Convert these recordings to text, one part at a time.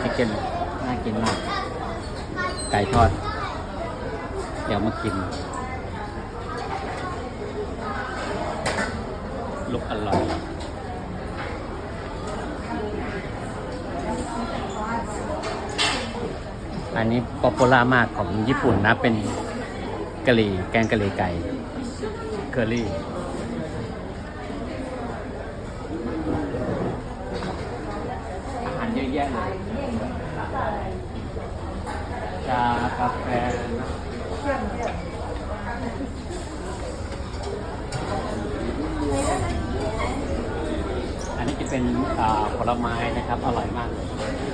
ชิคเก้นน่ากินมาก ไก่ทอด เดี๋ยวมากิน ลูกอร่อยอันนี้ป๊อปปูล่ามากของญี่ปุ่นนะ เป็นกะหรี่แกงกะหรี่ไก่ เคอรี่ แยะเลยชากาแฟอันนี้จะเป็นผลไม้นะครับ อร่อยมากเลย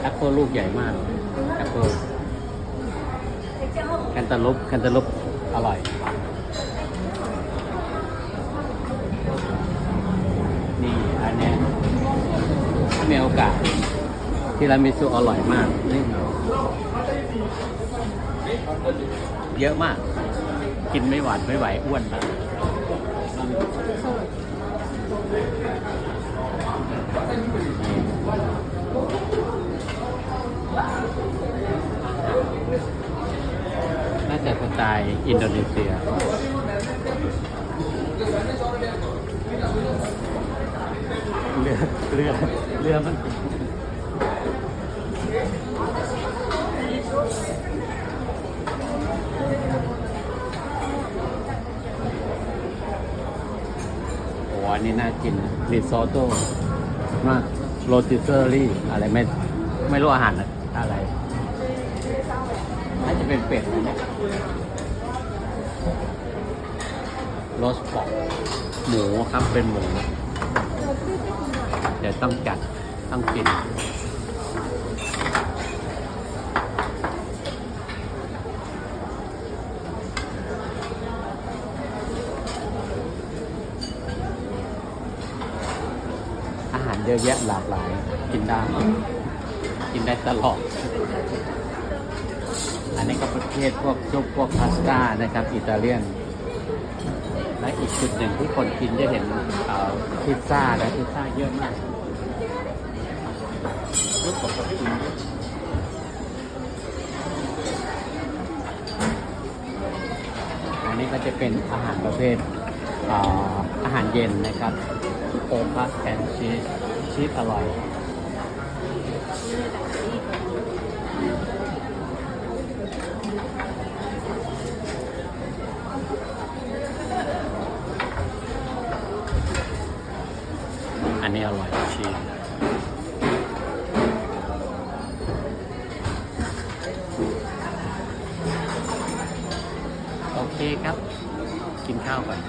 แอปเปิลลูกใหญ่มากแอปเปิลแคนตาลูปแคนตาลูปอร่อยนี่อันเนี้ยถ้ามีโอกาส ที่ร้ามิสุอร่อยมากนี่เยอะมาก กินไม่หวานไม่ไหวอ้วนแล้วน่าจะสไตล์อินโดนีเซียเรือเรือเรือมัน โอ้อันนี้น่ากินริซอโต้มากโรติเซอรี่อะไรไม่ไม่รู้อาหารอะไรน่าจะเป็นเป็ดนะโรสปอกหมูครับเป็นหมู เดี๋ยวต้องจัดต้องกินาหารเยอะแยะหลากหลาย กินได้ กินได้ตลอด อันนี้ก็ประเภทพวกซุปพวกพาสต้านะครับ อิตาเลียน และอีกจุดหนึ่งที่คนกินจะเห็นพิซซ่าและพิซซ่าเยอะมากรูปปกติอันนี้ก็จะเป็นอาหารประเภทอาหารเย็นนะครับ โอพัสแอนชีสชีสอร่อยอันนี้อร่อยชีสโอเคครับ กินข้าวก่อน